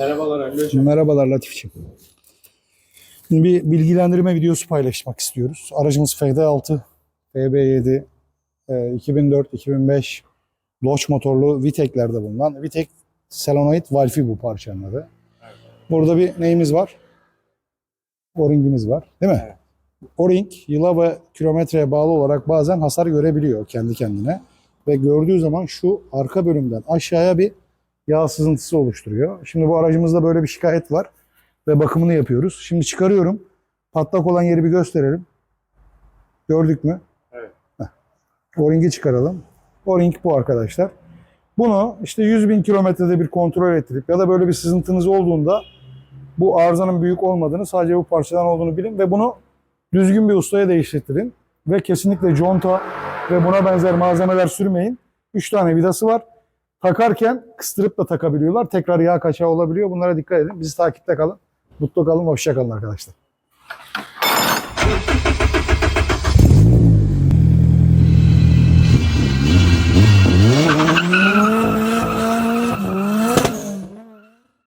Merhabalar Ali Hocam. Merhabalar Latif'ciğim. Bir bilgilendirme videosu paylaşmak istiyoruz. Aracımız FD6, FB7, 2004-2005 Dodge motorlu Vitek'lerde bulunan Vitek Solenoid Valfi bu parçanın adı. Burada bir neyimiz var? O-ringimiz var değil mi? Evet. O-ring yıla ve kilometreye bağlı olarak bazen hasar görebiliyor kendi kendine. Ve gördüğü zaman şu arka bölümden aşağıya bir yağ sızıntısı oluşturuyor. Şimdi bu aracımızda böyle bir şikayet var ve bakımını yapıyoruz. Şimdi çıkarıyorum. Patlak olan yeri bir gösterelim. Gördük mü? Evet. Heh. O-ring'i çıkaralım. O-ring bu arkadaşlar. Bunu işte 100 bin kilometrede bir kontrol ettirip ya da böyle bir sızıntınız olduğunda bu arızanın büyük olmadığını sadece bu parçadan olduğunu bilin ve bunu düzgün bir ustaya değiştirin. Ve kesinlikle conta ve buna benzer malzemeler sürmeyin. 3 tane vidası var. Takarken kıstırıp da takabiliyorlar. Tekrar yağ kaçağı olabiliyor. Bunlara dikkat edin. Bizi takipte kalın. Mutlu kalın. Hoşça kalın arkadaşlar.